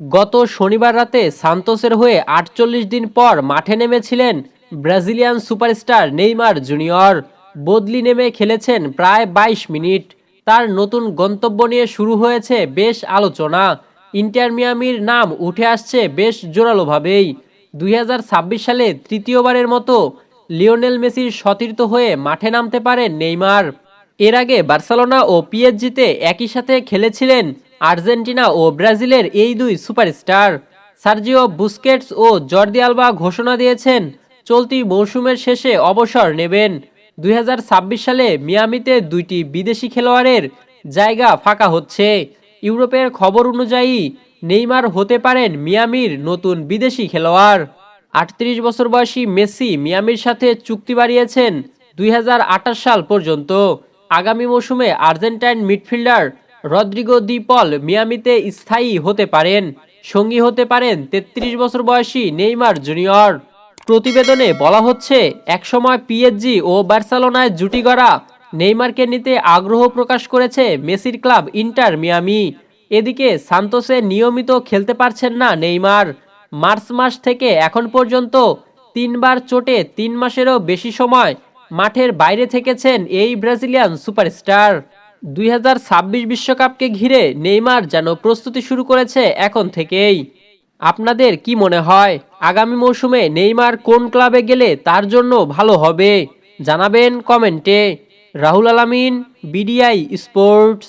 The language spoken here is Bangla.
গত শনিবার রাতে সান্তোসের হয়ে আটচল্লিশ দিন পর মাঠে নেমেছিলেন ব্রাজিলিয়ান সুপারস্টার নেইমার জুনিয়র। বদলি নেমে খেলেছেন প্রায় বাইশ মিনিট। তার নতুন গন্তব্য নিয়ে শুরু হয়েছে বেশ আলোচনা। ইন্টার মিয়ামির নাম উঠে আসছে বেশ জোরালোভাবেই। দুই হাজার ছাব্বিশ সালে তৃতীয়বারের মতো লিওনেল মেসির সতীর্থ হয়ে মাঠে নামতে পারেন নেইমার। এর আগে বার্সেলোনা ও পিএসজিতে একই সাথে খেলেছিলেন আর্জেন্টিনা ও ব্রাজিলের এই দুই সুপারস্টার। সার্জিও বুস্কেটস ও জর্দি আলবা ঘোষণা দিয়েছেন, চলতি মৌসুমের শেষে অবসর নেবেন। দুই হাজার ছাব্বিশ সালে মিয়ামিতে দুইটি বিদেশি খেলোয়াড়ের জায়গা ফাঁকা হচ্ছে। ইউরোপের খবর অনুযায়ী, নেইমার হতে পারেন মিয়ামির নতুন বিদেশি খেলোয়াড়। আটত্রিশ বছর বয়সী মেসি মিয়ামির সাথে চুক্তি বাড়িয়েছেন দুই হাজার আঠাশ সাল পর্যন্ত। আগামী মৌসুমে Argentine midfielder Rodrigo De Paul মিয়ামিতে স্থায়ী হতে পারেন। সঙ্গী হতে পারেন ৩৩ বছর বয়সী নেইমার জুনিয়র। প্রতিবেদনে বলা হচ্ছে, একসময় পিএসজি ও বার্সেলোনায় জুটি গড়া নেইমারকে নিতে আগ্রহ প্রকাশ করেছে মেসির ক্লাব ইন্টার মিয়ামি। এদিকে সান্তোসে নিয়মিত খেলতে পারছেন না নেইমার। মার্চ মাস থেকে এখন পর্যন্ত তিনবার চোটে তিন মাসেরও বেশি সময় মাঠের বাইরে থেকেছেন এই ব্রাজিলিয়ান সুপারস্টার। দুই বিশ্বকাপকে ঘিরে নেইমার যেন প্রস্তুতি শুরু করেছে এখন থেকেই। আপনাদের কি মনে হয়, আগামী মৌসুমে নেইমার কোন ক্লাবে গেলে তার জন্য ভালো হবে? জানাবেন কমেন্টে। রাহুল আলামিন, বিডিআই স্পোর্টস।